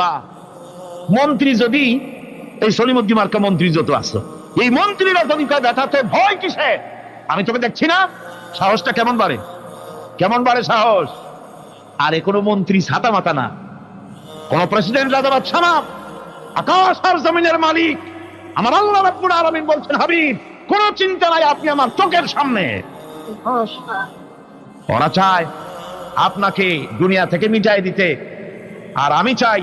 বা মন্ত্রী যদি, এই সলিমুদ্দিন মার্কা মন্ত্রী যত আসলো এই মন্ত্রীরা যদি ব্যথাতে ভয় কিসে আমি তোকে দেখছি না? সাহসটা কেমন বাড়ে? কেমন বাড়ে সাহস? আরে কোনো মন্ত্রী ছাতা মাতা না। কোন প্রেসিডেন্ট রাজা না। আকাশ আর জমিনের মালিক। আমার আল্লাহ রাব্বুল আলামিন বলছেন, হাবিব, কোন চিন্তা নাই, আপনি আমার চোখের সামনে। ওরা চায় আপনাকে দুনিয়া থেকে মিটাই দিতে। আর আমি চাই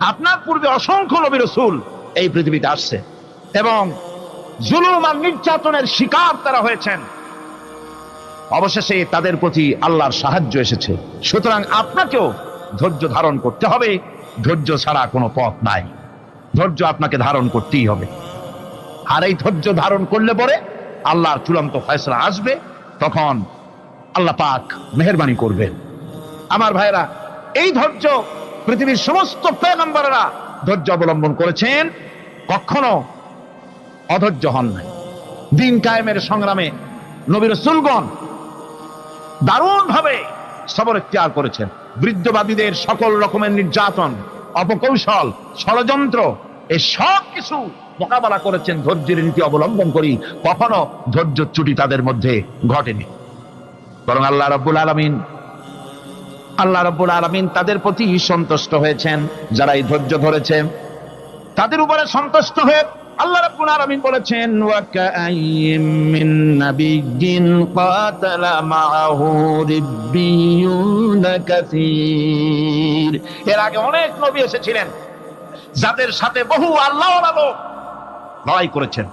আপনার পূর্বে অসংখ্য নবী রাসূল এই পৃথিবীতে আসছে। এবং জুলুম আর নির্যাতনের শিকার তারা হয়েছেন। অবশেষে তাদের প্রতি আল্লাহর সাহায্য এসেছে। সুতরাং আপনাকেও ধৈর্য ধারণ করতে হবে। ধৈর্য ছাড়া কোনো পথ নাই। ধৈর্য আপনাকে ধারণ করতেই হবে। আর এই ধৈর্য ধারণ করলে পরে আল্লাহর চূড়ান্ত ফয়সলা আসবে। তখন আল্লাহ পাক মেহরবানি করবেন। আমার ভাইরা এই ধৈর্য পৃথিবীর সমস্ত পেগম্বরেরা ধৈর্য অবলম্বন করেছেন, কখনো অধৈর্য হন নাই। দিন কায়েমের সংগ্রামে নবীর সুলগন দারুণ ভাবে সবর ইখতিয়ার করেছেন। বৃদ্ধবাদীদের সকল রকমের নির্যাতন, অপকৌশল, ষড়যন্ত্র, এ সব কিছু মোকাবেলা করেছেন ধৈর্যের নীতি অবলম্বন করি। কখনো ধৈর্য চ্যুতি তাদের মধ্যে ঘটেনি। বরং আল্লাহ রব্বুল আলমিন আল্লাহ রব্বুল আলমিন তাদের প্রতি সন্তুষ্ট হয়েছেন যারা এই ধৈর্য ধরেছে, তাদের উপরে সন্তুষ্ট হয়ে আল্লাহ রাব্বুল আলামিন বলেছেন মিন নাবিয়্যিন কাতালা এর আগে অনেক নবী এসেছিলেন, যাদের সাথে বহু আল্লাহওয়ালা লোক লড়াই করেছেন।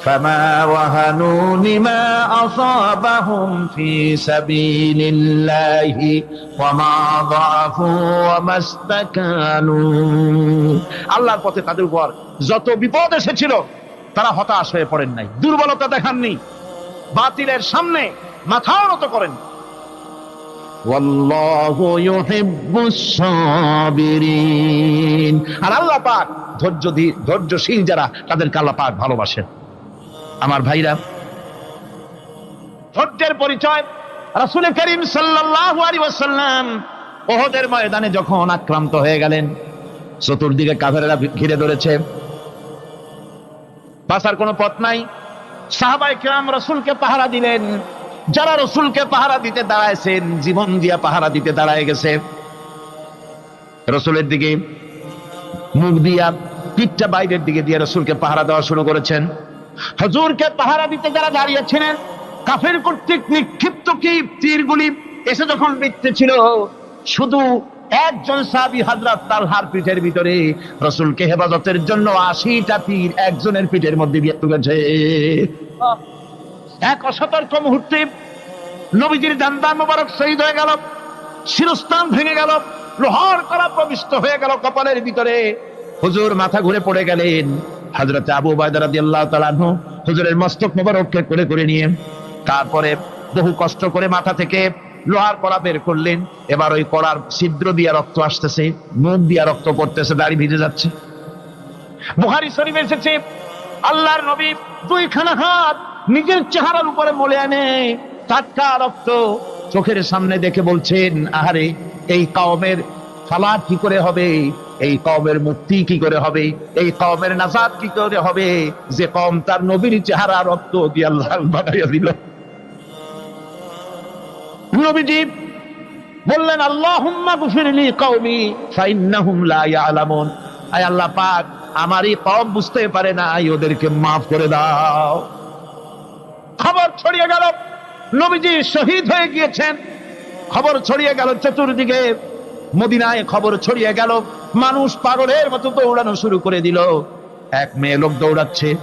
فما وهنوا لما أصابهم في سبيل الله وما ضعفوا وما استكانوا আল্লাহর পথে তাদের উপর যত বিপদ এসেছিল তারা হতাশ হয়ে পড়েন নাই দুর্বলতা দেখাননি বাতিলের সামনে মাথাও নত করেন والله يحب الصابرين আর আল্লাহ পাক ধৈর্য ধী- ধৈর্যশীল যারা তাদেরকে আল্লাহ পাক ভালোবাসেন আমার ভাইরা। ধৈর্যের পরিচয়, রাসূল করিম ওয়াসাল্লাম ওহদের ময়দানে যখন আক্রান্ত হয়ে গেলেন, চতুর্দিকে কাফেরেরা ঘিরে ধরেছে। বাঁচার কোনো পথ নাই। সাহাবাই কিরাম রসুলকে পাহারা দিলেন। যারা রসুলকে পাহারা দিতে দাঁড়াইছেন, জীবন দিয়া পাহারা দিতে দাঁড়ায় গেছে। রসুলের দিকে মুখ দিয়া, পিঠটা বাইরের দিকে দিয়ে রসুলকে পাহারা দেওয়া শুরু করেছেন। হজুরকে পাহারা দিতে যারা দাঁড়িয়েছিলেন, কাফের কর্তৃক নিক্ষিপ্ত কি তীরগুলি? এসে যখন বৃত্তে ছিল, শুধু একজন সাবি হাজরাত তালহার পিঠের ভিতরে রসুলকে হেফাজতের জন্য আশিটা তীর একজনের পিঠের মধ্যে দিয়ে ঢুকেছে এক অসতর্ক মুহূর্তে নবীজির দান্দান মোবারক শহীদ হয়ে গেল, শিরস্থান ভেঙে গেল, লোহার করা প্রবিষ্ট হয়ে গেল কপালের ভিতরে। হুজুর মাথা ঘুরে পড়ে গেলেন। হজরত আবু বায়দা রাদিয়াল্লাহু তাআলা আনহু হুজুরের মস্তক মোবারককে করে করে নিয়ে তারপরে বহু কষ্ট করে মাথা থেকে লোহার কড়া বের করলেন। এবার ওই কড়ার ছিদ্র দিয়া রক্ত আসতেছে, মুখ দিয়া রক্ত পড়তেছে, দাড়ি ভিজে যাচ্ছে। বুহারি শরীফ এসেছে, আল্লাহর নবী দুইখানা হাত নিজের চেহারার উপরে মলে আনে, টাটকা রক্ত চোখের সামনে দেখে বলছেন, আহারে, এই কওমের ফালাদ কি করে হবে? এই কওমের মুক্তি কি করে হবে? এই কওমের নাজাত কি করে হবে? যে কম তার নবীর চেহারা রক্ত দিয়ে আল্লাহ বানাইয়া দিল। নবীজি বললেন, আল্লাহুম্মা গফিরলি ফাইন্নাহুম লা ইয়ালামুন। আয় আল্লাহ পাক কওম বুঝতে পারে না ওদেরকে মাফ করে দাও। খবর ছড়িয়ে গেল। নবীজি শহীদ হয়ে গিয়েছেন। খবর ছড়িয়ে গেল চতুর্দিকে। মদিনায় খবর ছড়িয়ে গেল, মানুষ পাগলের মতো দৌড়ানো শুরু করে দিল। এক মেয়ে লোক দৌড়াচ্ছে।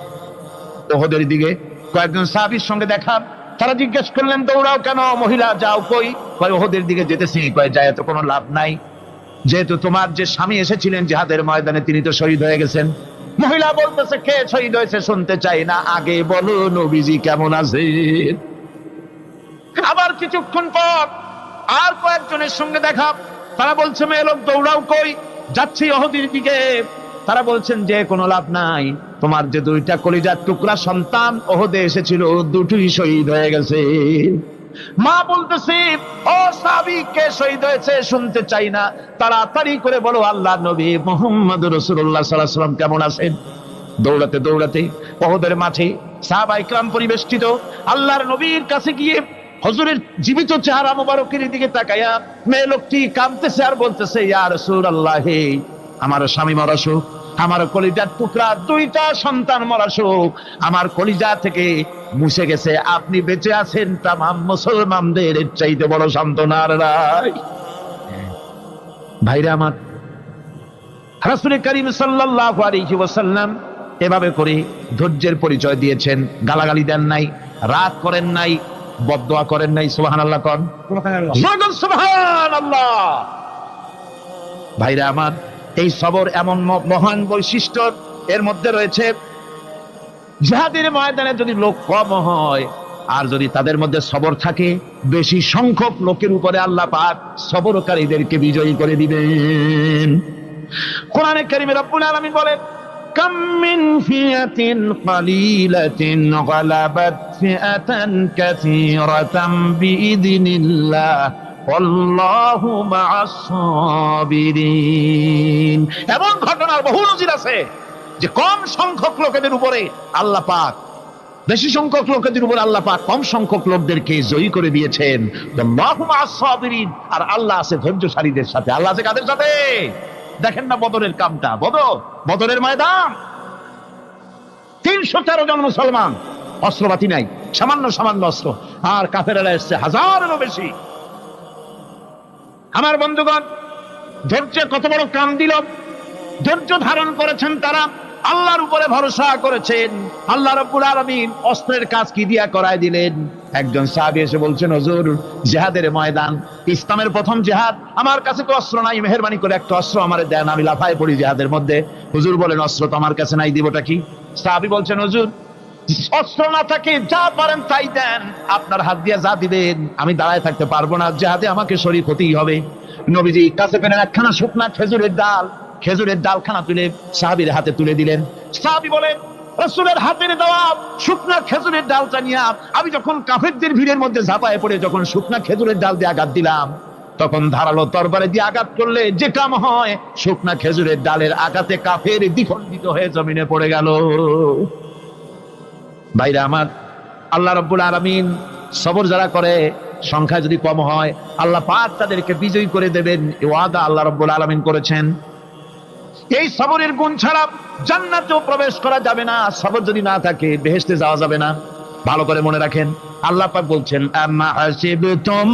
ওহদের দিকে কয়েকজন সাহাবীর সঙ্গে দেখা, তারা জিজ্ঞেস করলেন, দৌড়াও কেন? মহিলা, যাও কই? কয় ওহদের দিকে যেতেছি, কয়, যায় তো কোনো লাভ নাই। যেহেতু তোমার যে স্বামী এসেছিলেন জিহাদের ময়দানে, তিনি তো শহীদ হয়ে গেছেন। মহিলা বলতেছে, কে শহীদ হয়েছে শুনতে চাই না। আগে বলো, নবীজি কেমন আছে আবার কিছুক্ষণ পর আর কয়েকজনের সঙ্গে দেখা তারা বলছে, মেয়ে লোক, দৌড়াও কই? যাচ্ছি অহদির দিকে। তারা বলছেন, যে কোনো লাভ নাই। তোমার যে দুইটা কলিজার টুকরা সন্তান ওহদে এসেছিল, দুটোই শহীদ হয়ে গেছে। মা বলতেছে, ও সাবি, কে শহীদ হয়েছে শুনতে চাই না। তাড়াতাড়ি করে বলো আল্লাহ নবী মোহাম্মদ রসুল্লাহ সাল্লাহ সাল্লাম কেমন আছেন? দৌড়াতে দৌড়াতে ওহদের মাঠে সাহাবা ইকরাম পরিবেষ্টিত। আল্লাহর নবীর কাছে গিয়ে হজুরের জীবিত চেহারা মোবারকের দিকে তাকাইয়া মেয়ে লোকটি কাঁদতেছে আর বলতেছে, ইয়া হে আমার স্বামী মরা শোক আমার কলিজার টুকরা, দুইটা সন্তান মরা শোক আমার কলিজা থেকে মুছে গেছে, আপনি বেঁচে আছেন তামাম মুসলমানদের চাইতে বড় সান্ত্বনার রায় ভাইরা আমার রাসূল করিম সাল্লাল্লাহু আলাইহি ওয়াসাল্লাম এভাবে করে ধৈর্যের পরিচয় দিয়েছেন, গালাগালি দেন নাই, রাগ করেন নাই বদদোয়া করেন নাই সুবহানাল্লাহ কন। সুবহানাল্লাহ। ভাইরা আমার এই সবর এমন মহান বৈশিষ্ট্য এর মধ্যে রয়েছে জিহাদের ময়দানে যদি লোক কম হয় আর যদি তাদের মধ্যে সবর থাকে বেশি সংখ্যক লোকের উপরে আল্লাহ পাক সবরকারীদেরকে বিজয়ী করে দিবেন। কোরআনে কারিমে রব্বুল আলামিন বলেন কাম মিন ফিয়াতিন কালিলাতিন গালাবাত ফিআতান কাসীরাতাম বিইذنিল্লাহ আল্লাহু মা'আস সাবিরিন এমন ঘটনার বহু নজির আছে যে কম সংখ্যক লোকেদের উপরে আল্লাহ পাক, বেশি সংখ্যক লোকেদের উপর আল্লাহ পাক কম সংখ্যক লোকদেরকে জয়ী করে দিয়েছেন। আর আল্লাহ আছে ধৈর্যশালীদের সাথে। আল্লাহ আছে কাদের সাথে? দেখেন না বদরের কামটা। বদর, বদরের ময়দান। তিনশো তেরো জন মুসলমান অস্ত্রপাতি নাই, সামান্য সামান্য অস্ত্র। আর কাফেরেরা এসছে হাজারেরও বেশি। আমার বন্ধুগণ ধৈর্য কত বড় কাম দিল। ধৈর্য ধারণ করেছেন তারা। আল্লাহর উপরে ভরসা করেছেন। আল্লাহ রব্বুল আলামিন অস্ত্রের কাজ কি দিয়া করায় দিলেন? একজন সাহাবী এসে বলছেন, হুজুর, জিহাদের ময়দান, ইসলামের প্রথম জেহাদ। আমার কাছে তো অস্ত্র নাই, মেহেরবানি করে একটা অস্ত্র আমার দেন, আমি লাফায় পড়ি জেহাদের মধ্যে। হুজুর বলেন, অস্ত্র তো আমার কাছে নাই, দিবটা কি? সাহাবি বলছেন, হজুর, অস্ত্র না থাকে, যা পারেন তাই দেন। আপনার হাত দিয়ে যা দিবেন, আমি দাঁড়ায় থাকতে পারব না। যাহাতে আমাকে শরীর ক্ষতি হবে। নবীজি কাছে পেলেন একখানা শুকনা খেজুরের ডাল। খেজুরের ডালখানা তুলে সাহাবির হাতে তুলে দিলেন। সাহাবি বলেন, রসুলের হাতের দেওয়া শুকনা খেজুরের ডালটা নিয়ে আমি যখন কাফেরদের ভিড়ের মধ্যে ঝাঁপায় পড়ে যখন শুকনা খেজুরের ডাল দিয়ে আঘাত দিলাম, তখন ধারালো তরবারে দিয়ে আঘাত করলে যে কাম হয়, শুকনা খেজুরের ডালের আঘাতে কাফের দ্বিখণ্ডিত হয়ে জমিনে পড়ে গেল। ভাইরা আমার, আল্লাহ রব্বুল আলমিন সবর যারা করে, সংখ্যা যদি কম হয়, আল্লাহ পাক তাদেরকে বিজয়ী করে দেবেন। ওয়াদা আল্লাহ রব্বুল আলমিন করেছেন। এই সবরের গুণ ছাড়া জান্নাতেও প্রবেশ করা যাবে না সবর যদি না থাকে, বেহেশতে যাওয়া যাবে না। ভালো করে মনে রাখেন। আল্লাহ পাক বলছেন, আম্মা হাসিবতুম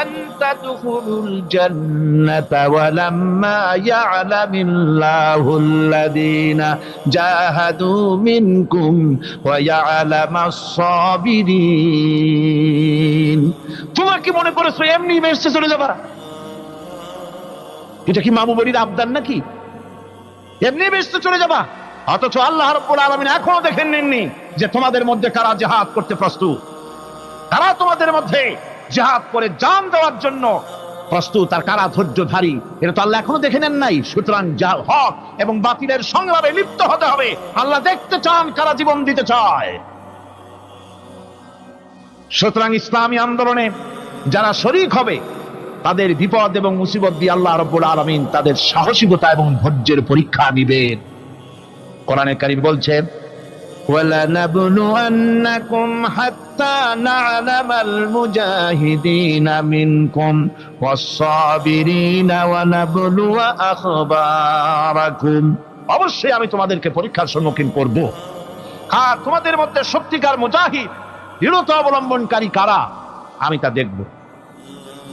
আন তাদখুলুল জান্নাতা ওয়া লাম্মা ইয়া'লামিল্লাহুল্লাযীনা জাহাদু মিনকুম ওয়া ইয়া'লামাস সাবিরিন তোমরা কি মনে করেছ এমনি বেহেশতে চলে যাবা? এটা কি মামু বাড়ির আবদার নাকি? এমনি বেসতে চলে যাবা। অথচ আল্লাহ রব্বুল আলামিন এখনও দেখেন নেননি যে তোমাদের মধ্যে কারা জিহাদ করতে প্রস্তুত। কারা তোমাদের মধ্যে জিহাদ করে জান দেওয়ার জন্য প্রস্তুত আর কারা ধৈর্যধারী, এটা তো আল্লাহ এখনও দেখে নেন নাই। সুতরাং যা হক এবং বাতিলের সংগ্রামে লিপ্ত হতে হবে। আল্লাহ দেখতে চান কারা জীবন দিতে চায়। সুতরাং ইসলামী আন্দোলনে যারা শরিক হবে তাদের বিপদ এবং মুসিবত দিয়ে আল্লাহ রব্বুল আলমিন তাদের সাহসিকতা এবং ধৈর্যের পরীক্ষা নিবেন কোরআনে কারিম বলছে وَلَنَبْلُوَنَّكُمْ حَتَّى نَعْلَمَ الْمُجَاهِدِينَ مِنكُمْ وَالصَّابِرِينَ وَنَبْلُوَ أَخْبَارَكُمْ অবশ্যই আমি তোমাদেরকে পরীক্ষার সম্মুখীন করব আর তোমাদের মধ্যে সত্যিকার মুজাহিদ দৃঢ়তা অবলম্বনকারী কারা আমি তা দেখব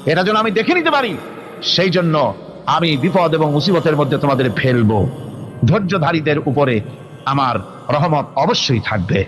এটা যেন আমি দেখে নিতে পারি, সেই জন্য আমি বিপদ এবং মুসিবতের মধ্যে তোমাদের ফেলব। ধৈর্যধারীদের উপরে আমার রহমত অবশ্যই থাকবে।